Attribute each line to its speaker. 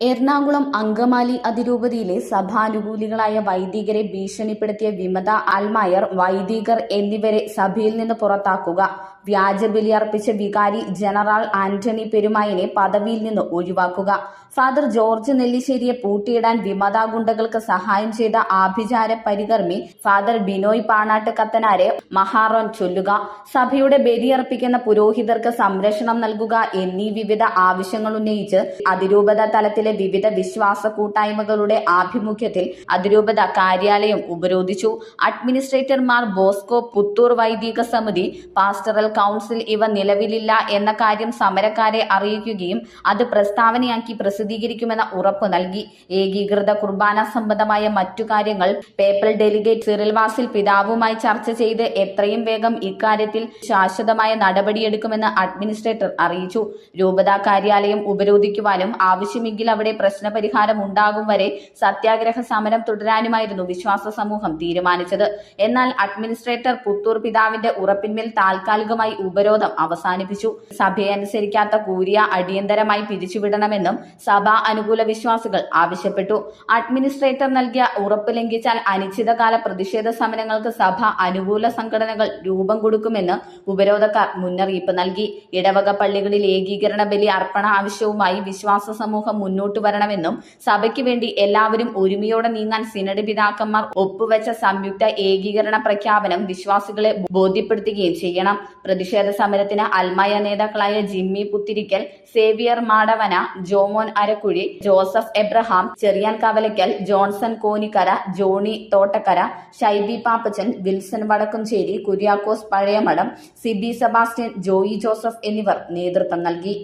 Speaker 1: എറണാകുളം അങ്കമാലി അതിരൂപതയിലെ സഭാനുകൂലികളായ വൈദികരെ ഭീഷണിപ്പെടുത്തിയ വിമത ആൽമായർ വൈദികർ എന്നിവരെ സഭയിൽ നിന്ന് പുറത്താക്കുക. വ്യാജബലി അർപ്പിച്ച വികാരി ജനറൽ ആന്റണി പെരുമായിനെ പദവിയിൽ നിന്ന് ഒഴിവാക്കുക. ഫാദർ ജോർജ് നെല്ലിശ്ശേരിയെ പൂട്ടിയിടാൻ വിമത ഗുണ്ടകൾക്ക് സഹായം ചെയ്ത ആഭിചാര പരികർമ്മി ഫാദർ ബിനോയ് പാണാട്ട് കത്തനാരെ മഹാറോൻ ചൊല്ലുക. സഭയുടെ ബലിയർപ്പിക്കുന്ന പുരോഹിതർക്ക് സംരക്ഷണം നൽകുക എന്നീ വിവിധ ആവശ്യങ്ങൾ ഉന്നയിച്ച് അതിരൂപത തലത്തിലെ വിവിധ വിശ്വാസ കൂട്ടായ്മകളുടെ ആഭിമുഖ്യത്തിൽ അതിരൂപത കാര്യാലയം ഉപരോധിച്ചു. അഡ്മിനിസ്ട്രേറ്റർമാർ ബോസ്കോ പുത്തൂർ വൈദിക സമിതി പാസ്റ്ററൽ കൗൺസിൽ ഇവ നിലവിലില്ല എന്ന കാര്യം സമരക്കാരെ അറിയിക്കുകയും അത് പ്രസ്താവനയാക്കി പ്രസിദ്ധീകരിക്കുമെന്ന ഉറപ്പ് നൽകി. ഏകീകൃത കുർബാന സംബന്ധമായ മറ്റു കാര്യങ്ങൾ പേപ്പർ ഡെലിഗേറ്റ് സിറിൽ വാസിൽ പിതാവുമായി ചർച്ച ചെയ്ത് എത്രയും വേഗം ഇക്കാര്യത്തിൽ ശാശ്വതമായ നടപടിയെടുക്കുമെന്ന് അഡ്മിനിസ്ട്രേറ്റർ അറിയിച്ചു. രൂപതാ കാര്യാലയം ഉപരോധിക്കുവാനും ആവശ്യമെങ്കിൽ അവിടെ പ്രശ്നപരിഹാരം ഉണ്ടാകും വരെ സത്യാഗ്രഹ സമരം തുടരാനുമായിരുന്നു വിശ്വാസ സമൂഹം തീരുമാനിച്ചത്. എന്നാൽ അഡ്മിനിസ്ട്രേറ്റർ പുത്തൂർ പിതാവിന്റെ ഉറപ്പിന്മേൽ താൽക്കാലികമായി ഉപരോധം അവസാനിപ്പിച്ചു. സഭയെ അനുസരിക്കാത്ത കൂരിയ അടിയന്തരമായി പിരിച്ചുവിടണമെന്നും സഭാ അനുകൂല വിശ്വാസികൾ ആവശ്യപ്പെട്ടു. അഡ്മിനിസ്ട്രേറ്റർ നൽകിയ ഉറപ്പ് ലംഘിച്ചാൽ അനിശ്ചിതകാല പ്രതിഷേധ സമരങ്ങൾക്ക് സഭ അനുകൂല സംഘടനകൾ രൂപം കൊടുക്കുമെന്ന് ഉപരോധക്കാർ മുന്നറിയിപ്പ് നൽകി. ഇടവക പള്ളികളിൽ ഏകീകരണ ബലി അർപ്പണ ആവശ്യവുമായി വിശ്വാസ സമൂഹം മുന്നോട്ട് വരണമെന്നും സഭയ്ക്ക് വേണ്ടി എല്ലാവരും ഒരുമയോടെ നീങ്ങാൻ സിനഡ് പിതാക്കന്മാർ ഒപ്പുവെച്ച സംയുക്ത ഏകീകരണ പ്രഖ്യാപനം വിശ്വാസികളെ ബോധ്യപ്പെടുത്തുകയും ചെയ്യണം. പ്രതിഷേധ സമരത്തിന് അൽമായ നേതാക്കളായ Jimmy Puthirikkal Xavier Madavana Jomon Arakkuzhi Joseph Abraham Cherian Kavalakkal Johnson Konikkara Johnny Thottakkara Shaibi Pappachan Wilson Vadakkumchery Kuriakose Pazhayamadam Siby Sebastian Joy Joseph എന്നിവർ നേതൃത്വം നൽകി.